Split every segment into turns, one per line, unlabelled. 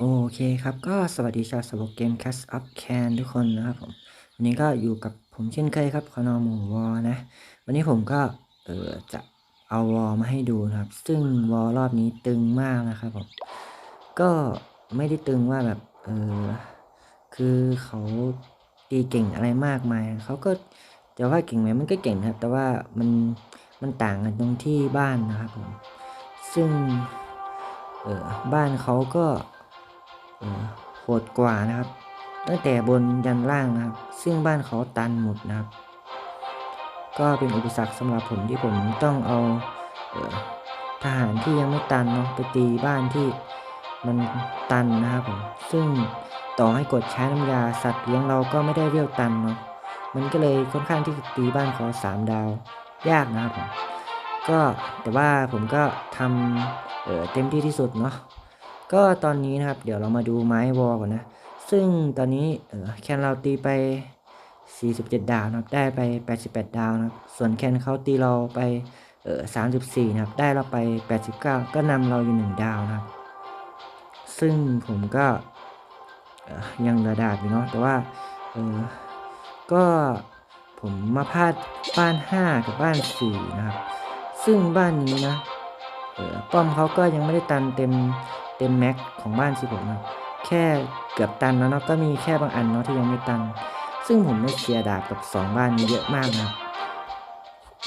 โอเคครับก็สวัสดีชาวสโลเกม Cast of Can ทุกคนนะครับผมวันนี้ก็อยู่กับผมเช่นเคยครับคอนอหมูวอนะ วันนี้ผมก็เออจะเอาวอมาให้ดูนะครับ ซึ่งวอรอบนี้ตึงมากนะครับผมก็ไม่ได้ตึงว่าแบบเออคือเขาตีเก่งอะไรมากมายเขาก็จะว่าเก่งไหมมันก็เก่งครับ แต่ว่ามันมันต่างกันตรงที่บ้านนะครับผมซึ่งเออบ้านเขาก็ โหดกว่านะครับ ตั้งแต่บนยันล่างนะครับ ซึ่งบ้านเขาตันหมดนะครับ ก็เป็นอุปสรรคสำหรับผมที่ผมต้องเอาเออทหารที่ยังไม่ตันเนาะไปตีบ้านที่มันตันนะครับผมซึ่งต่อให้กดใช้น้ำยาสัตว์เลี้ยงเราก็ไม่ได้เรียวตันเนาะมันก็เลยค่อนข้างที่จะตีบ้านเขาสามดาว ยากนะครับผมก็แต่ว่าผมก็ทำเออเต็มที่ที่สุดเนาะ ก็ตอนนี้นะครับ เดี๋ยวเรามาดูไม้วอลก่อนนะ ซึ่งตอนนี้แคนเราตีไป 47 ดาวนะครับ ได้ไป 88 ดาวนะครับ ส่วนแคนเขาตีเราไปเออ34 นะครับ ได้เราไป 89 ก็นำเราอยู่ 1 ดาวนะครับ ซึ่งผมก็ยังเหลือดาบอยู่เนาะ แต่ว่าเออก็ผมมาพลาดบ้าน 5 กับบ้าน 4 นะครับ ซึ่งบ้านนี้นะเออป้อมเขาก็ยังไม่ได้ตันเต็ม เต็มแม็กของบ้านสิผมนะแค่เกือบตันแล้วเนาะก็มีแค่บางอันเนาะที่ยังไม่ตัน ซึ่งผมไม่เสียดาบกับ 2 บ้านนี้เยอะมากนะ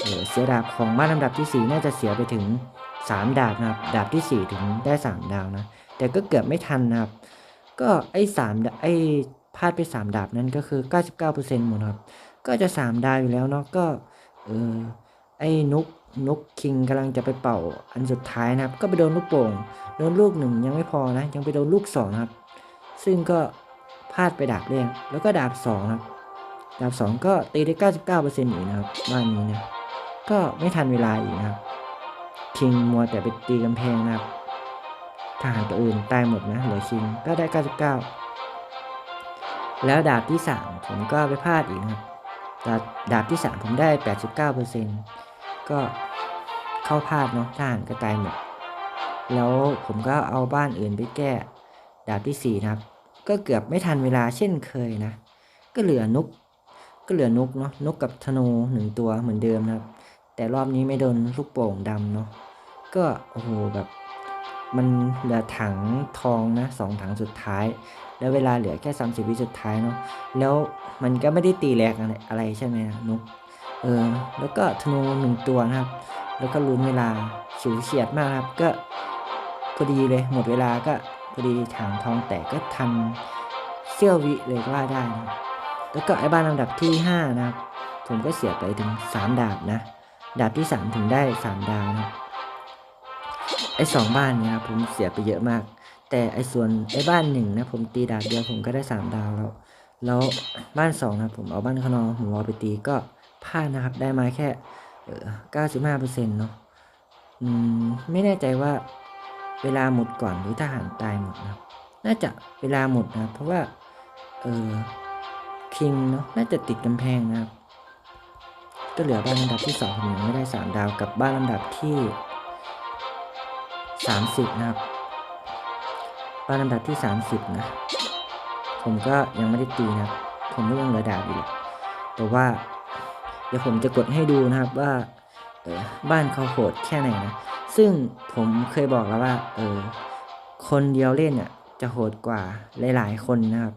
เออเสียดาบของบ้านลำดับที่ 4 น่าจะเสียไปถึง 3 ดาบนะครับดาบที่ 4 ถึงได้ 3 ดาวนะ แต่ก็เกือบไม่ทันนะครับ ก็ไอ้สามไอ้พลาดไป 3 ดาบนั้นก็คือ 99%หมดครับ ก็จะ 3 ดาวอยู่แล้วเนาะก็เออไอ้นุก นกคิงกำลังจะไปเป่าอันสุดท้ายนะครับ ก็ไปโดนลูกโป่งโดนลูกหนึ่งยังไม่พอนะ ยังไปโดนลูกสองครับ ซึ่งก็พลาดไปดาบแรกแล้วก็ดาบสองครับ ดาบสองก็ตีได้99%อีกนะครับบ้านนี้นะก็ไม่ทันเวลาอีกนะครับคิงมัวแต่ไปตีกำแพงนะครับทหารตัวอื่นตายหมดนะเหลือคิงก็ได้99แล้วดาบที่3ผมก็ไปพลาดอีกนะครับดาบดาบที่3ผมได้89%ก็เก็เข้าพลาดเนาะทหารก็ตายหมด แล้วผมก็เอาบ้านอื่นไปแก้ดาบที่4นะครับ ก็เกือบไม่ทันเวลาเช่นเคยนะ ก็เหลือนุก ก็เหลือนุกเนาะนุกกับธนูหนึ่งตัวเหมือนเดิมนะครับ แต่รอบนี้ไม่โดนลูกโป่งดำเนาะ ก็โอ้โหแบบมันเหลือถังทองนะสองถังสุดท้าย แล้วเวลาเหลือแค่ 30 วิสุดท้ายเนาะแล้วมันก็ไม่ได้ตีแรงอะไรใช่ไหมนะนุก เออแล้วก็ธนูหนึ่งตัวนะครับ แล้วก็ลุ้นเวลาฉิวเฉียดมากครับ ก็พอดีเลยหมดเวลาก็พอดีถังทองแตกก็ทันเสี้ยววิเลยก็ว่าได้นะแล้วก็ไอ้บ้านลำดับที่ 5 นะครับ ผมก็เสียไปถึง 3 ดาบนะ ดาบที่ 3 ถึงได้ 3 ดาวนะไอ้สองบ้านเนี่ยครับผมเสียไปเยอะมาก แต่ไอ้ส่วนไอ้บ้านหนึ่งนะผมตีดาบเดียวผมก็ได้ 3 ดาวแล้ว แล้วบ้านสองนะผมเอาบ้านขนองผมเอไปตีก็ พลาดนะครับ ได้มาแค่เก้าสิบห้าเปออ95%เนาะไม่แน่ใจว่าเวลาหมดก่อนหรือทหารตายหมดนะน่าจะเวลาหมดนะเพราะว่าเออคิงเนาะน่าจะติดกำแพงนะครับ ก็เหลือบ้านลำดับที่สองผมยังไม่ได้สามดาวกับบ้านลำดับที่สามสิบนะครับ บ้านลำดับที่สามสิบนะ ผมก็ยังไม่ได้ตีนะ ผมก็ยังเหลือดาวอยู่แต่ว่า เดี๋ยวผมจะกดให้ดูนะครับว่าเออบ้านเขาโหดแค่ไหนนะ ซึ่งผมเคยบอกแล้วว่า เออ คนเดียวเล่นอะ จะโหดกว่าหลาย ๆ คนนะครับ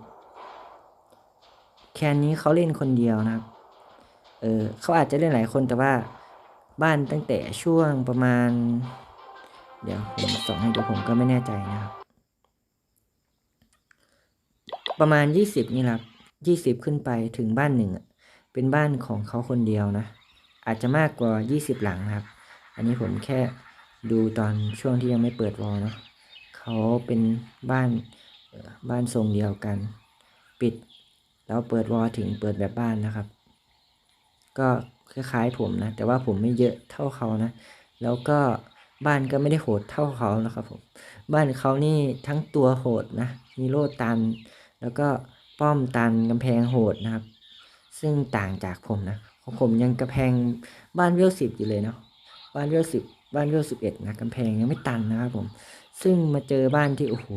แคนนี้เขาเล่นคนเดียวนะครับ เออเขาอาจจะเล่นหลายคนแต่ว่าบ้านตั้งแต่ช่วงประมาณ เดี๋ยวผมส่องให้ดูผมก็ไม่แน่ใจนะครับ ประมาณ20นี่แหละครับ20ขึ้นไปถึงบ้านหนึ่งอะ เป็นบ้านของเขาคนเดียวนะ อาจจะมากกว่า 20 หลังนะครับ อันนี้ผมแค่ดูตอนช่วงที่ยังไม่เปิดวอลนะเขาเป็นบ้านบ้านทรงเดียวกัน ปิดแล้วเปิดวอลถึงเปิดแบบบ้านนะครับ ก็คล้ายๆผมนะ แต่ว่าผมไม่เยอะเท่าเขานะ แล้วก็บ้านก็ไม่ได้โหดเท่าเขานะครับผม บ้านเขานี่ทั้งตัวโหดนะ มีโล่ตัน แล้วก็ป้อมตันกำแพงโหดนะครับ ซึ่งต่างจากผมนะของผมยังกำแพงบ้านเวลสิบอยู่เลยเนาะบ้านเวลสิบบ้านเวลสิบเอ็ดนะกำแพงยังไม่ตันนะครับผม ซึ่งมาเจอบ้านที่โอ้โห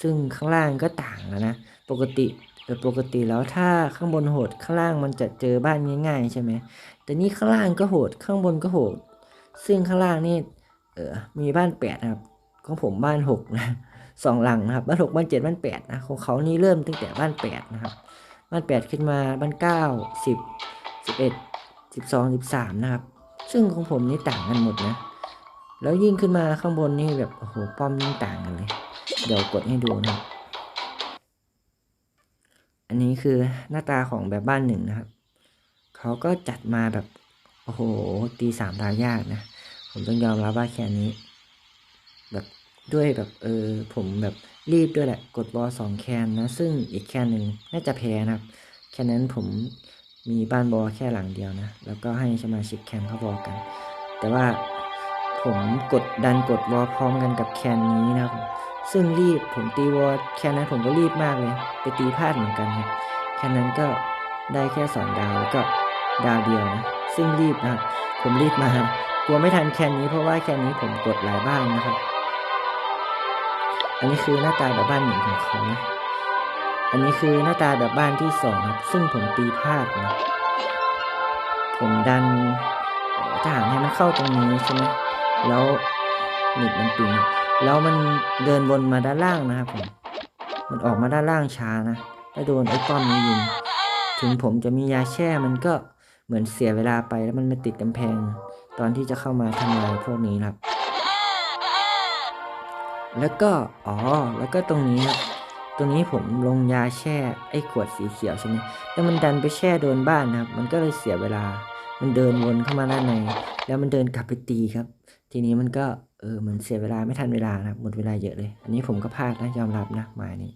ซึ่งข้างล่างก็ต่างกันนะปกติเออปกติแล้วถ้าข้างบนโหดข้างล่างมันจะเจอบ้านง่ายๆใช่ไหมแต่นี่ข้างล่างก็โหดข้างบนก็โหด ซึ่งข้างล่างนี่เออมีบ้านแปดนะครับของผมบ้านหกนะสองหลังนะครับบ้านหกบ้านเจ็ดบ้านแปดนะของเขานี่เริ่มตั้งแต่บ้านแปดนะครับ บ้านแปดขึ้นมาบ้านเก้าสิบสิบเอ็ดสิบสองสิบสามนะครับ ซึ่งของผมนี่ต่างกันหมดนะ แล้วยิ่งขึ้นมาข้างบนนี่แบบ โอ้โห ป้อมยิ่งต่างกันเลย เดี๋ยวกดให้ดูนะอันนี้คือหน้าตาของแบบบ้านหนึ่งนะครับ เขาก็จัดมาแบบ โอ้โห ตีสามดาวยากนะ ผมต้องยอมรับว่าแค่นี้ แบบด้วยแบบเออผมแบบ รีบด้วยแหละ กดบอลสองแคนนะ ซึ่งอีกแคนหนึ่งน่าจะแพ้นะครับ แค่นั้นผมมีบ้านบอลแค่หลังเดียวนะ แล้วก็ให้สมาชิกแคนเขาบอลกัน แต่ว่าผมกดดันกดวอลพร้อมกันกับแคนนี้นะครับ ซึ่งรีบผมตีวอลแคนนั้นผมก็รีบมากเลย ไปตีพลาดเหมือนกันครับ แค่นั้นก็ได้แค่สองดาวแล้วก็ดาวเดียวนะ ซึ่งรีบนะครับ ผมรีบมากลัวไม่ทันแคนนี้เพราะว่าแคนนี้ผมกดหลายบ้านนะครับ อันนี้คือหน้าตาแบบบ้านหนึ่งของเขานะ อันนี้คือหน้าตาแบบบ้านที่สองครับ ซึ่งผมตีพลาดนะ ผมดันทหารให้มันเข้าตรงนี้ใช่ไหมแล้วหนิดมันปิงแล้วมันเดินวนมาด้านล่างนะครับผม มันออกมาด้านล่างช้านะแล้วโดนไอ้ป้อมนี้ยิง ถึงผมจะมียาแช่มันก็เหมือนเสียเวลาไปแล้วมันมาติดกำแพง ตอนที่จะเข้ามาทำลายพวกนี้ครับ แล้วก็อ๋อแล้วก็ตรงนี้ครับตรงนี้ผมลงยาแช่ไอ้ขวดสีเขียวใช่ไหมแล้วมันดันไปแช่โดนบ้านนะครับ มันก็เลยเสียเวลา มันเดินวนเข้ามาด้านใน แล้วมันเดินกลับไปตีครับ ทีนี้มันก็เออเหมือนเสียเวลาไม่ทันเวลานะครับหมดเวลาเยอะเลย อันนี้ผมก็พลาดนะยอมรับนะหมายนี้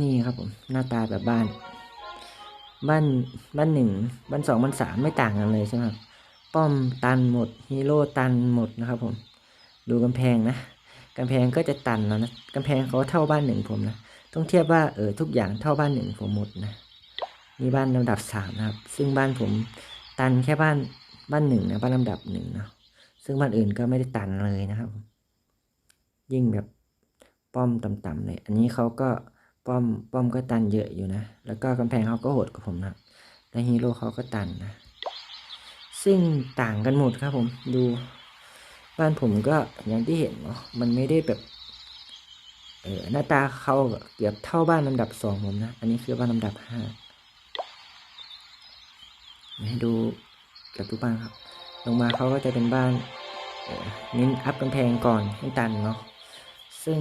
นี่ครับผมหน้าตาแบบบ้าน บ้านบ้านหนึ่งบ้านสองบ้านสามไม่ต่างกันเลยใช่ไหมครับป้อมตันหมดฮีโร่ตันหมดนะครับผม ดูกำแพงนะกำแพงก็จะตันแล้วนะกำแพงเขาเท่าบ้านหนึ่งผมนะต้องเทียบว่าเออทุกอย่างเท่าบ้านหนึ่งผมหมดนะนี่บ้านลำดับสามนะครับ ซึ่งบ้านผมตันแค่บ้านบ้านหนึ่งนะบ้านลำดับหนึ่งนะซึ่งบ้านอื่นก็ไม่ได้ตันเลยนะครับ ยิ่งแบบป้อมต่ำๆเลยอันนี้เขาก็ป้อมป้อมก็ตันเยอะอยู่นะ แล้วก็กำแพงเขาก็โหดกว่าผมนะและฮีโร่เขาก็ตันนะ ซึ่งต่างกันหมดครับผมดู บ้านผมก็อย่างที่เห็นเนาะมันไม่ได้แบบเออหน้าตาเขาเกือบเท่าบ้านลำดับสองผมนะ อันนี้คือบ้านลำดับห้าให้ดูเกือบทุกบ้านครับ ลงมาเขาก็จะเป็นบ้านเน้นอัพกำแพงก่อนให้ตันเนาะซึ่ง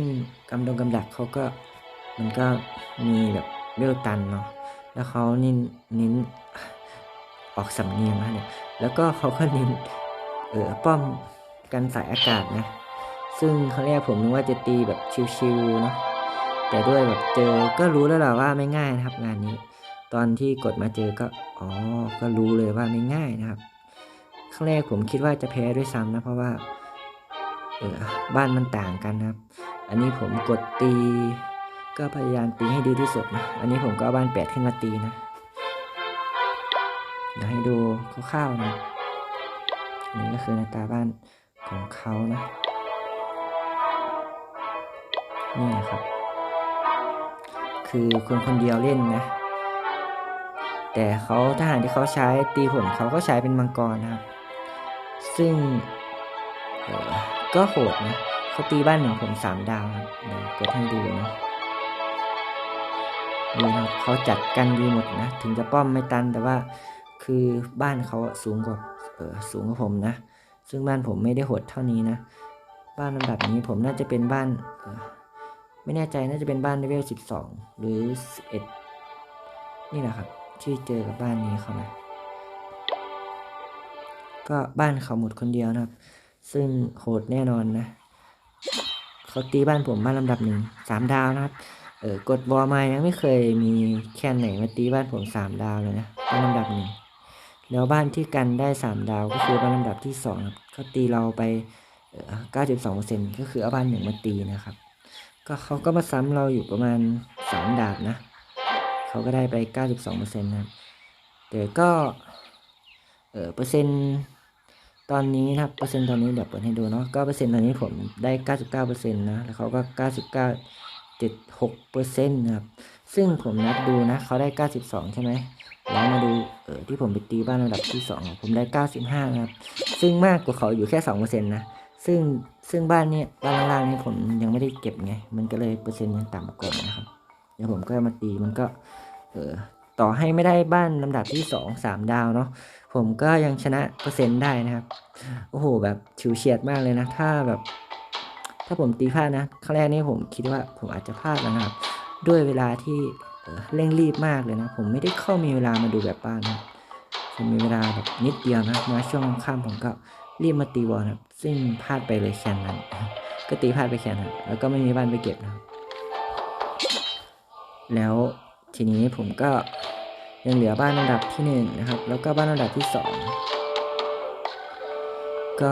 กำดงกำดักเขาก็มันก็มีแบบเวลตันเนาะแล้วเขาเน้นเน้นออกสำเนียงนะเนี่ยแล้วก็เขาก็เน้นเออป้อม กันสายอากาศนะ ซึ่งครั้งแรกผมนึกว่าจะตีแบบชิวๆเนาะแต่ด้วยแบบเจอก็รู้แล้วแหละว่าไม่ง่ายนะครับงานนี้ ตอนที่กดมาเจอก็อ๋อก็รู้เลยว่าไม่ง่ายนะครับครั้งแรกผมคิดว่าจะแพ้ด้วยซ้ำนะเพราะว่าเออบ้านมันต่างกันนะครับ อันนี้ผมกดตี ก็พยายามตีให้ดีที่สุดนะอันนี้ผมก็บ้านแปดขึ้นมาตีนะเดี๋ยวให้ดูคร่าวๆนะอันนี้ก็คือหน้าตาบ้าน ของเขานะ นี่นะครับ คือคนคนเดียวเล่นนะ แต่เขาทหารที่เขาใช้ตีผมเขาก็ใช้เป็นมังกรนะครับ ซึ่งก็โหดนะเขาตีบ้านหนึ่งผมสามดาวนะเดี๋ยวกดให้ดูนะดูนะเขาจัดกันดีหมดนะ ถึงจะป้อมไม่ตันแต่ว่าคือบ้านเขาสูงกว่าสูงกว่าผมนะ ซึ่งบ้านผมไม่ได้โหดเท่านี้นะ บ้านลำดับนี้ผมน่าจะเป็นบ้าน ไม่แน่ใจน่าจะเป็นบ้านเลเวลสิบสองหรือสิบเอ็ดนี่แหละครับ ที่เจอกับบ้านนี้เขานะก็บ้านเขาหมดคนเดียวนะครับ ซึ่งโหดแน่นอนนะเขาตีบ้านผมบ้านลำดับหนึ่งสามดาวนะครับเออกดบอลมายังไม่เคยมีแค่ไหนมาตีบ้านผมสามดาวเลยนะบ้านลำดับหนึ่ง แล้วบ้านที่กันได้สามดาวก็คือบ้านลำดับที่สองครับเขาตีเราไปเก้าสิบสองเปอร์เซ็นก็คือเอาบ้านหนึ่งมาตีนะครับ ก็เขาก็มาซ้ำเราอยู่ประมาณสามดาบนะ เขาก็ได้ไปเก้าสิบสองเปอร์เซ็นต์นะครับแต่ก็เออเปอร์เซ็นต์ตอนนี้นะครับเปอร์เซ็นต์ตอนนี้เดี๋ยวเปิดให้ดูเนาะก็เปอร์เซ็นต์ตอนนี้ผมได้เก้าสิบเปอร์เซ็นต์นะแล้วเขาก็เก้าสิบเปอร์เซ็นต์นะครับซึ่งผมนับดูนะเขาได้เก้าสิบสองใช่ไหม แล้วมาดูเออที่ผมไปตีบ้านระดับที่สองผมได้เก้าสิบห้านะครับซึ่งมากกว่าเขาอยู่แค่สองเปอร์เซ็นต์นะซึ่งซึ่งบ้านนี้บ้านล่างๆนี่ผมยังไม่ได้เก็บไง มันก็เลยเปอร์เซ็นต์ยังต่ำกว่านะครับเดี๋ยวผมก็มาตีมันก็เออต่อให้ไม่ได้บ้านลำดับที่สองสามดาวเนาะผมก็ยังชนะเปอร์เซ็นต์ได้นะครับ โอ้โห แบบฉิวเฉียดมากเลยนะ ถ้าแบบ ถ้าผมตีพลาดนะครั้งแรกนี่ผมคิดว่าผมอาจจะพลาดนะครับ ด้วยเวลาที่ เร่งรีบมากเลยนะ ผมไม่ได้เข้ามีเวลามาดูแบบบ้านนะผมมีเวลาแบบนิดเดียวนะมาช่วงค่ำผมก็รีบมาตีวอลนะครับซึ่งพลาดไปเลยแค่นั้นก็ตีพลาดไปแค่นั้นแล้วก็ไม่มีบ้านไปเก็บนะแล้วทีนี้ผมก็ยังเหลือบ้านอันดับที่หนึ่งนะครับ แล้วก็บ้านอันดับที่สองก็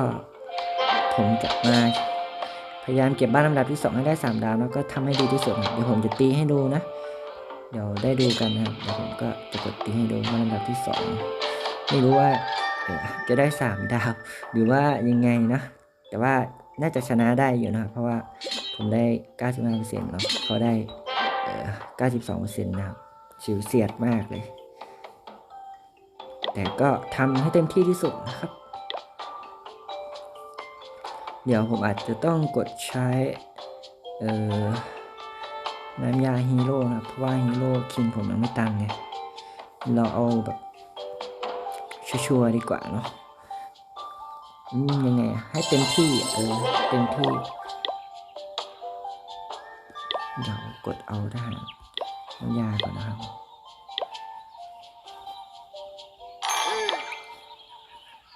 ผมจะมาพยายามเก็บบ้านอันดับที่สองให้ได้สามดาวแล้วก็ทำให้ดีที่สุดเดี๋ยวผมจะตีให้ดูนะ เดี๋ยวได้ดูกันนะครับเดี๋ยวผมก็จะกดตีให้ดูบ้านอันดับที่สองไม่รู้ว่าจะได้สามดาว หรือว่ายังไงนะ แต่ว่าน่าจะชนะได้อยู่นะครับเพราะว่าผมได้ 95%เนาะเขาได้เอ่อ92%นะครับชิวเสียดมากเลย แต่ก็ทำให้เต็มที่ที่สุดนะครับ เดี๋ยวผมอาจจะต้องกดใช้ เอ่อ น้ำยาฮีโร่นะครับเพราะว่าฮีโร่คิงผมยังไม่ตังไงเราเอาแบบชัวร์ดีกว่าเนาะยังไง ให้เต็มที่เออเต็มที่เดี๋ยวกดเอาได้น้ำยาก่อนนะครับ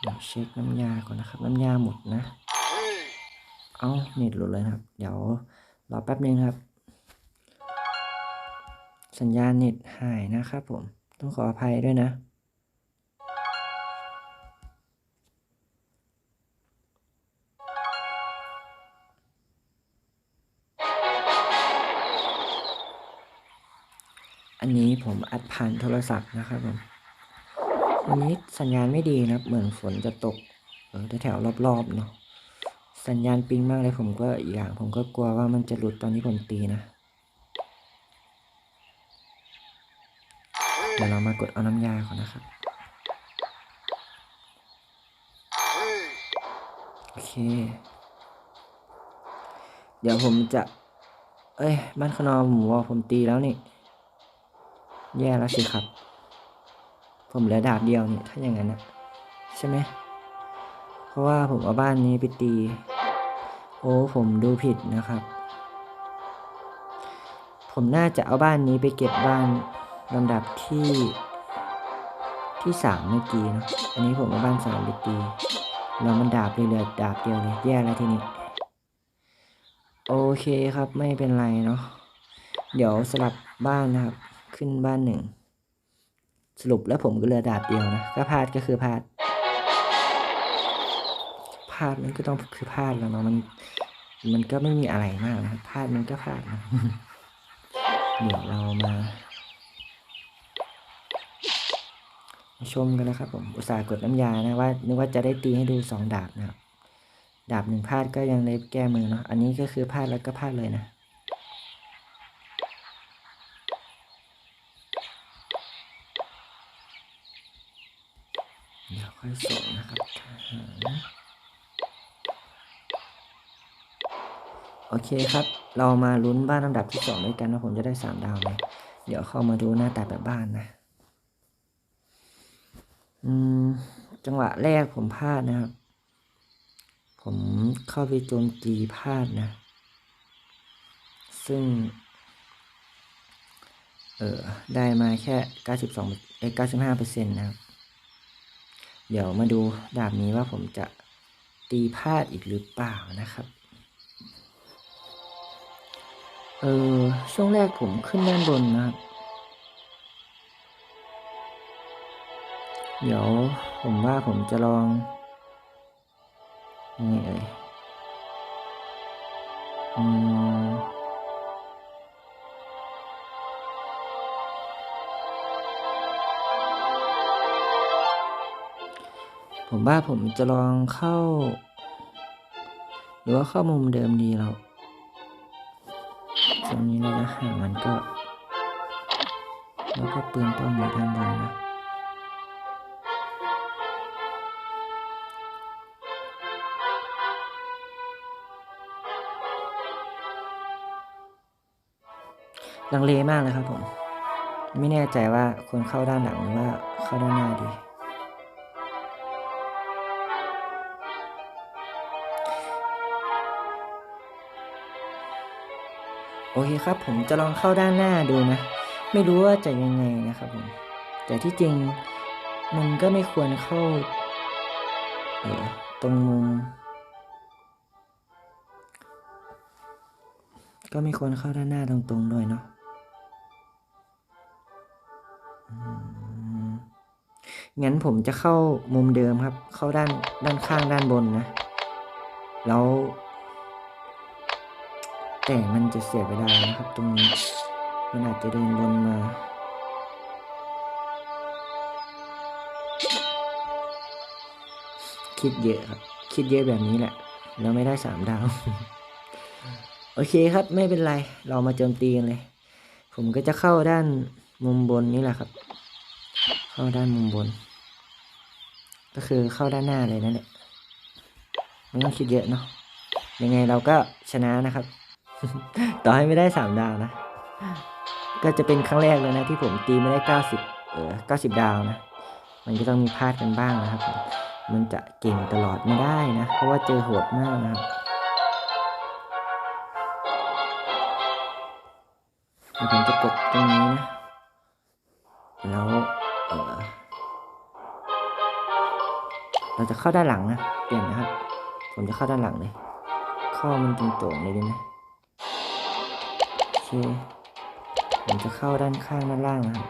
เดี๋ยวเช็คน้ำยาก่อนนะครับ น้ำยาหมดนะ เอาเน็ตหลุดเลยครับ เดี๋ยวรอแป๊บนึงครับ สัญญาณเน็ตหายนะครับผม ต้องขออภัยด้วยนะ อันนี้ผมอัดผ่านโทรศัพท์นะครับผมวันนี้สัญญาณไม่ดีนะครับเหมือนฝนจะตกเออแถวๆรอบๆเนาะสัญญาณปิงมากเลยผมก็อีกอย่างผมก็กลัวว่ามันจะหลุดตอนที่ผมตีนะ เดี๋ยวเรามากดเอาน้ำยาก่อนนะครับ โอเค เดี๋ยวผมจะ เอ้ย บ้านขนอมหมูผมตีแล้วนี่ แย่แล้วสิครับ ผมเหลือดาบเดียวนี่ ถ้าอย่างนั้นนะใช่ไหม เพราะว่าผมเอาบ้านนี้ไปตี โอ้ ผมดูผิดนะครับ ผมน่าจะเอาบ้านนี้ไปเก็บบ้าน ลำดับที่ที่สามเมื่อกี้เนะอันนี้ผมเอาบ้านสามไปตีแล้วมันดาบเลยเหลือดาบเดียวเลยแย่แล้วทีนี้ โอเคครับไม่เป็นไรเนาะเดี๋ยวสลับบ้านนะครับ ขึ้นบ้านหนึ่ง สรุปแล้วผมก็เหลือดาบเดียวนะ ก็พลาดก็คือพลาดพลาดมันก็ต้องคือพลาดแล้วเนาะมันมันก็ไม่มีอะไรมากนะพลาดมันก็พลาดนะเดี๋ยวเรามา มาชมกันนะครับผมอุตส่าห์กดน้ำยานะว่านึกว่าจะได้ตีให้ดูสองดาบนะครับดาบหนึ่งพลาดก็ยังเลยแก้มือเนาะอันนี้ก็คือพลาดแล้วก็พลาดเลยนะเดี๋ยวค่อยส่งนะครับหารโอเคครับ เรามาลุ้นบ้านลำดับที่สองด้วยกันว่าผมจะได้สามดาวไหมเดี๋ยวเข้ามาดูหน้าตาแบบบ้านนะ จังหวะแรกผมพลาดนะครับ ผมเข้าไปโจมตีพลาดนะ ซึ่ง เออได้มาแค่เก้าสิบสองเอ้เก้าสิบห้าเปอร์เซ็นต์นะครับ เดี๋ยวมาดูดาบนี้ว่าผมจะตีพลาดอีกหรือเปล่านะครับ เออช่วงแรกผมขึ้นด้านบนนะครับ เดี๋ยวผมว่าผมจะลองยังไงเอ่ยอืมผมว่าผมจะลองเข้า หรือว่าเข้ามุมเดิมดีเราตรงนี้ระยะห่างมันก็ แล้วก็ปืนป้อมอยู่ด้านบนนะ ลังเลมากเลยครับผม ไม่แน่ใจว่าควรเข้าด้านหลังหรือว่าเข้าด้านหน้าดี โอเคครับผมจะลองเข้าด้านหน้าดูนะ ไม่รู้ว่าจะยังไงนะครับผม แต่ที่จริงมันก็ไม่ควรเข้าเออตรงมุมก็ไม่ควรเข้าด้านหน้าตรงๆด้วยเนาะ งั้นผมจะเข้ามุมเดิมครับ เข้าด้านด้านข้างด้านบนนะ แล้ว แต่มันจะเสียเวลานะครับ ตรงนี้มันอาจจะเดินวนมาคิดเยอะครับ คิดเยอะแบบนี้แหละแล้วไม่ได้สามดาว โอเคครับ ไม่เป็นไร เรามาโจมตีกันเลย ผมก็จะเข้าด้านมุมบนนี่แหละครับ เข้าด้านมุมบน ก็คือเข้าด้านหน้าเลยนั่นแหละไม่ต้องคิดเยอะเนาะยังไงเราก็ชนะนะครับ ต่อให้ไม่ได้สามดาวนะ ก็จะเป็นครั้งแรกเลยนะ ที่ผมตีไม่ได้เก้าสิบเออเก้าสิบดาวนะ มันก็ต้องมีพลาดกันบ้างนะครับผมมันจะเก่งตลอดไม่ได้นะ เพราะว่าเจอโหดมากนะครับผมจะกดตรงนี้นะ แล้ว เราจะเข้าด้านหลังนะ เปลี่ยนนะครับ ผมจะเข้าด้านหลังเลย เข้ามันตรงๆเลยดีไหมโอเคผมจะเข้าด้านข้างด้านล่างนะครับ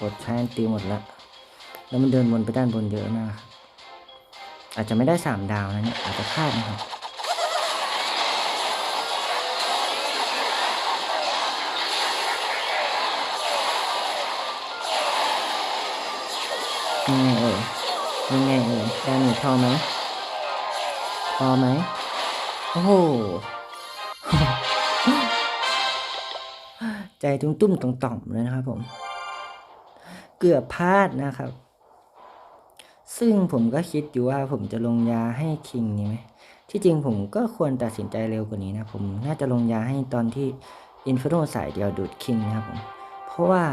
กดใช้อันตีหมดแล้วแล้วมันเดินวนไปด้านบนเยอะมากอาจจะไม่ได้สามดาวนะเนี่ย อาจจะพลาดนะครับยังไงเอ่ยยังไงเอ่ยดาเมจพอไหมพอไหมโอ้โหใจตุ้มตุ้มๆต่อมๆเลยนะครับผม เกือบพลาดนะครับ ซึ่งผมก็คิดอยู่ว่าผมจะลงยาให้คิงนี่ไหมที่จริงผมก็ควรตัดสินใจเร็วกว่านี้นะผมน่าจะลงยาให้ตอนที่อินฟ r โนสายเดียวดูดคิงนะครับผมเพราะว่า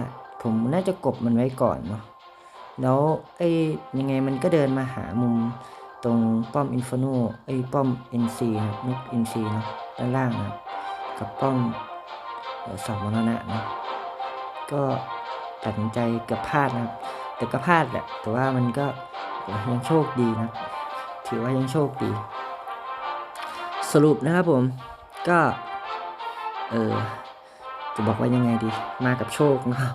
ผมน่าจะกบมันไว้ก่อนเนาะแล้วไอ้ยังไงมันก็เดินมาหามุมตรงป้อมอินฟ r โนไอ้ป้อม NC ครับนุก NC เนาะด้านล่างนะครับกับป้อมสอบมรณะเนาะก็ ตัดสินใจเกับพลาดนะครับ แต่ก็พลาดแหละ แต่ว่ามันก็ยังโชคดีนะ ถือว่ายังโชคดี สรุปนะครับผมก็เออจะบอกว่ายังไงดี มากับโชคนะครับ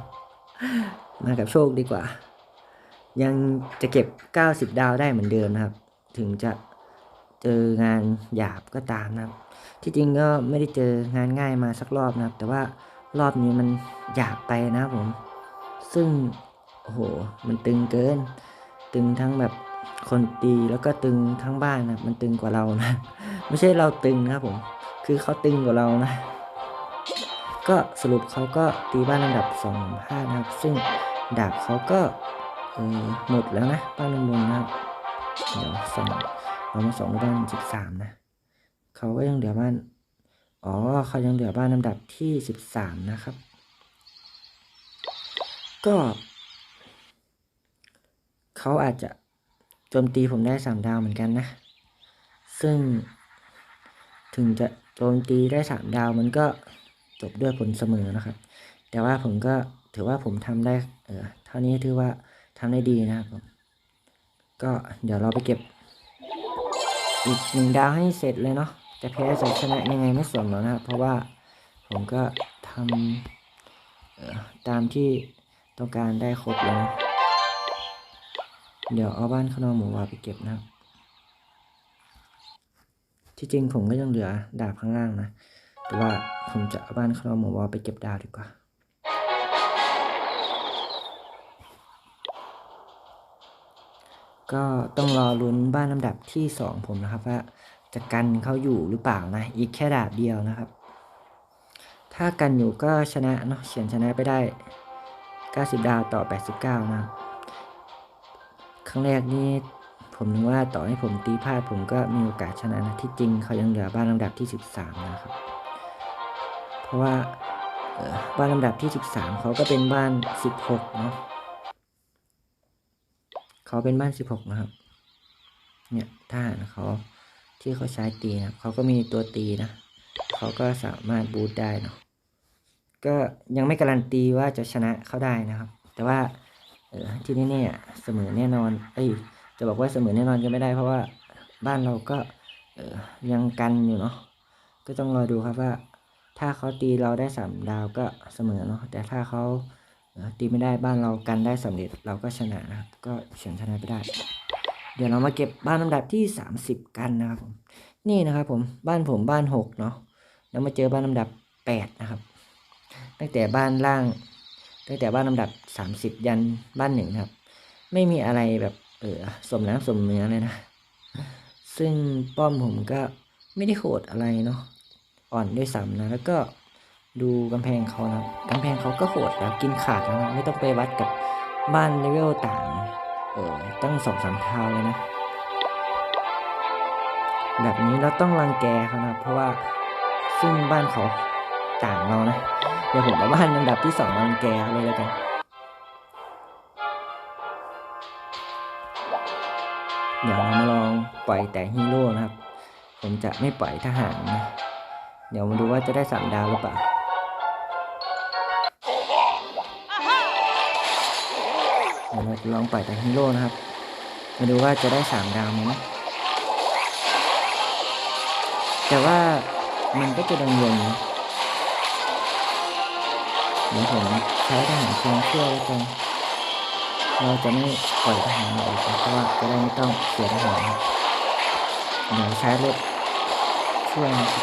มากับโชคดีกว่า ยังจะเก็บ 90 ดาวได้เหมือนเดิมนะครับ ถึงจะเจองานหยาบก็ตามนะครับ ที่จริงก็ไม่ได้เจองานง่ายมาสักรอบนะครับ แต่ว่ารอบนี้มันหยาบไปนะครับผม ซึ่งโอ้โหมันตึงเกิน ตึงทั้งแบบคนตีแล้วก็ตึงทั้งบ้านนะมันตึงกว่าเรานะ ไม่ใช่เราตึงนะครับผม คือเขาตึงกว่าเรานะ ก็สรุปเขาก็ตีบ้านลำดับสองห้านะครับ ซึ่งดาบเขาก็เออหมดแล้วนะบ้านลำบนนะครับเดี๋ยวส่งเรามาส่งบ้านสิบสามนะเขาก็ยังเหลือบ้าน อ๋อเขายังเหลือบ้านลำดับที่สิบสามนะครับ ก็ เขาอาจจะโจมตีผมได้สามดาวเหมือนกันนะ ซึ่งถึงจะโจมตีได้สามดาวมันก็จบด้วยผลเสมอนะครับ แต่ว่าผมก็ถือว่าผมทำได้เออเท่านี้ถือว่าทำได้ดีนะครับผมก็เดี๋ยวเราไปเก็บ อีกหนึ่งดาวให้เสร็จเลยเนาะจะแพ้จะชนะยังไงไม่สนหรอกนะครับเพราะว่าผมก็ทำออตามที่ ต้องการได้ครบเลยนะเดี๋ยวเอาบ้านข้างนอกหมูวาไปเก็บนะครับ ที่จริงผมก็ยังเหลือดาบข้างล่างนะ แต่ว่าผมจะเอาบ้านข้างนอกหมูวาไปเก็บดาวดีกว่าก็ต้องรอลุ้นบ้านลำดับที่สองผมนะครับว่าจะกันเขาอยู่หรือเปล่านะ อีกแค่ดาบเดียวนะครับ ถ้ากันอยู่ก็ชนะเนาะเฉียนชนะไปได้ 90 ดาวต่อ 89 นะครับครั้งแรกนี่ผมนึกว่าต่อให้ผมตีพลาดผมก็มีโอกาสชนะนะที่จริงเขายังเหลือบ้านลำดับที่ 13 นะครับ เพราะว่าบ้านลำดับที่ 13 เขาก็เป็นบ้าน 16 เนาะเขาเป็นบ้าน 16 นะครับ เนี่ยทหารเขาที่เขาใช้ตีนะเขาก็มีตัวตีนะ เขาก็สามารถบูทได้เนาะ ก็ยังไม่การันตีว่าจะชนะเขาได้นะครับ แต่ว่าออที่นี่เนี่ยเสมอแน่นอนเอ้ยจะบอกว่าเสมอแน่นอนก็ไม่ได้ เพราะว่าบ้านเราก็ออยังกันอยู่เนาะก็ต้องรอดูครับว่า ถ้าเขาตีเราได้สามดาวก็เสมอเนาะแต่ถ้าเขาตีไม่ได้บ้านเรากันได้สำเร็จเราก็ชนะนะครับก็เฉียนชนะไปได้ เดี๋ยวเรามาเก็บบ้านลำดับที่ 30 กันนะครับผมนี่นะครับผมบ้านผมบ้าน6เนาะแล้วมาเจอบ้านลำดับ 8 นะครับ ตั้งแต่บ้านล่าง ตั้งแต่บ้านลำดับ 30 ยันบ้านหนึ่งครับ ไม่มีอะไรแบบเออสมน้ำสมเนื้อเลยนะ ซึ่งป้อมผมก็ไม่ได้โหดอะไรเนาะอ่อนด้วยซ้ำนะแล้วก็ดูกำแพงเขานะกำแพงเขาก็โหดแล้วกินขาดแล้วนะไม่ต้องไปวัดกับบ้านเลเวลต่างเออตั้งสองสามเท่าเลยนะ แบบนี้เราต้องรังแกเขานะเพราะว่าซึ่งบ้านเขา ต่างเรานะ เดี๋ยวผมเอาบ้านอันดับที่สองมารังแกเลยแล้วกันเดี๋ยวเรามาลองปล่อยแต่ฮีโร่นะครับ ผมจะไม่ปล่อยทหารนะ เดี๋ยวมาดูว่าจะได้สามดาวหรือเปล่าเดี๋ยวเราจะลองปล่อยแต่ฮีโร่นะครับ มาดูว่าจะได้สามดาวไหมแต่ว่ามันก็จะดังวนนะ เดี๋ยวผมใช้ทหารเชียงเชื่อแล้วกันเราจะไม่ปล่อยทหารออกเพราะว่าจะได้ไม่ต้องเสียทหารครับเดี๋ยวใช้รถช่วยนะครับ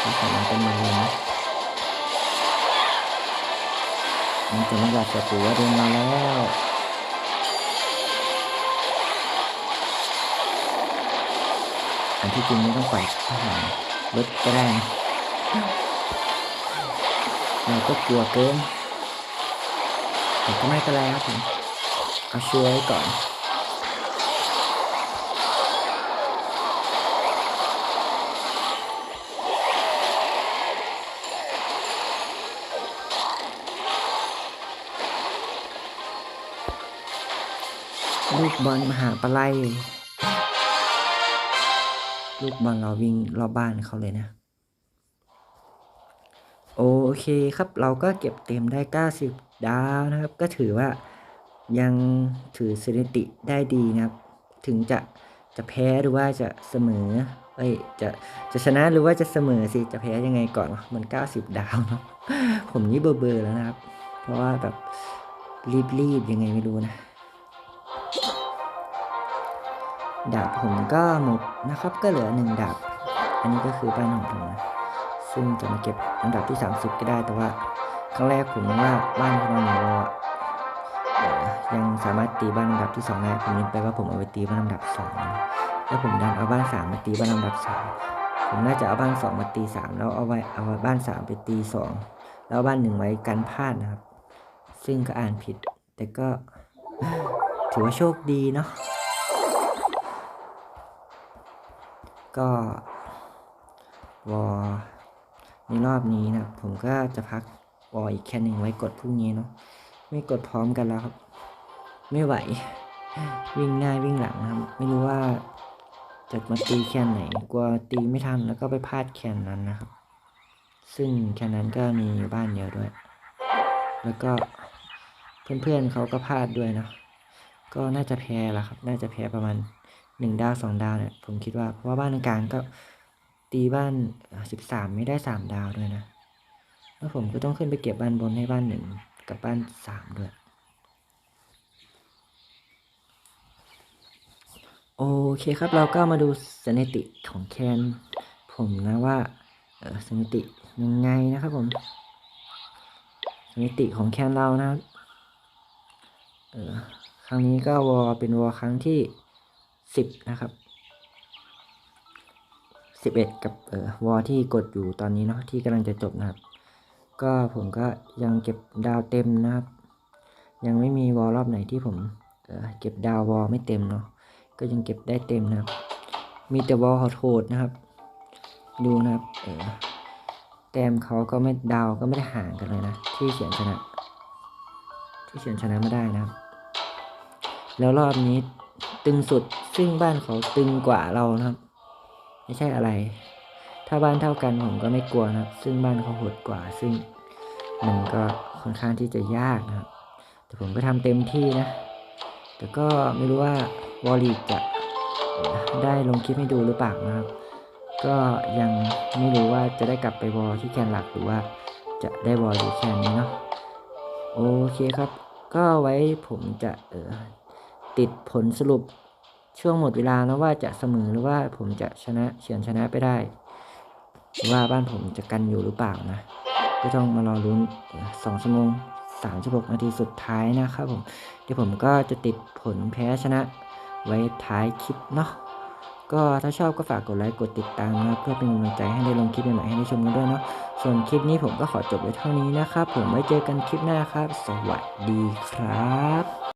ที่ผมมันเป็นมันเลยนะมันจะไม่หลับศัตรูว่าเดินมาแล้ว อันที่จริงไม่ต้องปล่อยทหารรถก็ได้นะเราก็กลัวเกินแต่ก็ไม่เป็นไรครับผมเอาช่วยไว้ก่อนบอลมหาปลาย ลูกบอลเราวิ่งรอบบ้านเขาเลยนะ โอเคครับเราก็เก็บเต็มได้ 90 ดาวนะครับ ก็ถือว่ายังถือสถิติได้ดีนะครับ ถึงจะจะแพ้หรือว่าจะเสมอเอ้ยจะจะชนะหรือว่าจะเสมอสิจะแพ้ยังไงก่อนวะมัน 90 ดาวเนาะผมนี่เบอร์เบอร์แล้วนะครับ เพราะว่าแบบรีบๆยังไงไม่รู้นะ ดาบผมก็หมดนะครับ ก็เหลือหนึ่งดาบ อันนี้ก็คือบ้านของผมนะ ซึ่งจะมาเก็บอันดับที่ 30 ก็ได้ แต่ว่าครั้งแรกผมว่าบ้านของเราเอ่อยังสามารถตีบ้านอันดับที่2ได้ผมนึกไปว่าผมเอาไปตีบ้านอันดับ2นะแล้วผมดันเอาบ้าน3มาตีบ้านอันดับ3ผมน่าจะเอาบ้าน2มาตี3แล้วเอาไว้เอาบ้าน3ไปตี2แล้วบ้าน1ไว้กันพลาดนะครับ ซึ่งก็อ่านผิด แต่ก็ถือว่าโชคดีเนาะ ก็วอในรอบนี้นะผมก็จะพักวออีกแค่หนึ่งไว้กดพรุ่งนี้เนาะไม่กดพร้อมกันแล้วครับ ไม่ไหว วิ่งหน้าวิ่งหลังนะครับ ไม่รู้ว่าจะมาตีแคนไหนกลัวตีไม่ทันแล้วก็ไปพลาดแคนนั้นนะครับ ซึ่งแคนนั้นก็มีอยู่บ้านเดียวด้วย แล้วก็เพื่อนๆเขาก็พลาดด้วยนะก็น่าจะแพ้ละครับ น่าจะแพ้ประมาณ หนึ่งดาวสองดาวเนี่ยผมคิดว่าเพราะว่าบ้านกลางก็ตีบ้านสิบสามไม่ได้สามดาวด้วยนะ แล้วผมก็ต้องขึ้นไปเก็บบ้านบนให้บ้านหนึ่งกับบ้านสามด้วย โอเคครับเราก็มาดูสถิติของแคนผมนะว่าออสถิติยังไงนะครับผมสถิติของแคนเรานะครับเออครั้งนี้ก็วอเป็นวอครั้งที่ สิบนะครับสิบเอ็ดกับเอ่อวอที่กดอยู่ตอนนี้เนาะที่กำลังจะจบนะครับ ก็ผมก็ยังเก็บดาวเต็มนะครับ ยังไม่มีวอลรอบไหนที่ผมเเก็บดาววอไม่เต็มเนาะก็ยังเก็บได้เต็มนะครับ มีแต่วอลโหดนะครับ ดูนะครับเออแต้มเขาก็ไม่ดาวก็ไม่ได้ห่างกันเลยนะ ที่เฉียนชนะ ที่เฉียนชนะไม่ได้นะครับ แล้วรอบนี้ตึงสุด ซึ่งบ้านเขาตึงกว่าเรานะครับ ไม่ใช่อะไร ถ้าบ้านเท่ากันผมก็ไม่กลัวนะครับ ซึ่งบ้านเขาโหดกว่า ซึ่งมันก็ค่อนข้างที่จะยากนะครับ แต่ผมก็ทำเต็มที่นะ แต่ก็ไม่รู้ว่าวอลลีจะได้ลงคลิปให้ดูหรือเปล่านะครับ ก็ยังไม่รู้ว่าจะได้กลับไปวอลที่แคนหลักหรือว่าจะได้วอลอยู่แคนนี้เนาะโอเคครับ ก็ไว้ผมจะเออติดผลสรุป ช่วงหมดเวลาแล้วว่าจะเสมอหรือว่าผมจะชนะเฉือนชนะไปได้หรือว่าบ้านผมจะกันอยู่หรือเปล่านะ ก็ต้องมารอลุ้นสองชั่วโมงสามสิบหกนาทีสุดท้ายนะครับผมเดี๋ยวผมก็จะติดผลแพ้ชนะไว้ท้ายคลิปเนาะก็ถ้าชอบก็ฝากกดไลค์กดติดตามนะเพื่อเป็นกำลังใจให้ได้ลงคลิปใหม่ๆให้ได้ชมกันด้วยเนาะส่วนคลิปนี้ผมก็ขอจบไว้เท่านี้นะครับ ผมไว้เจอกันคลิปหน้าครับ สวัสดีครับ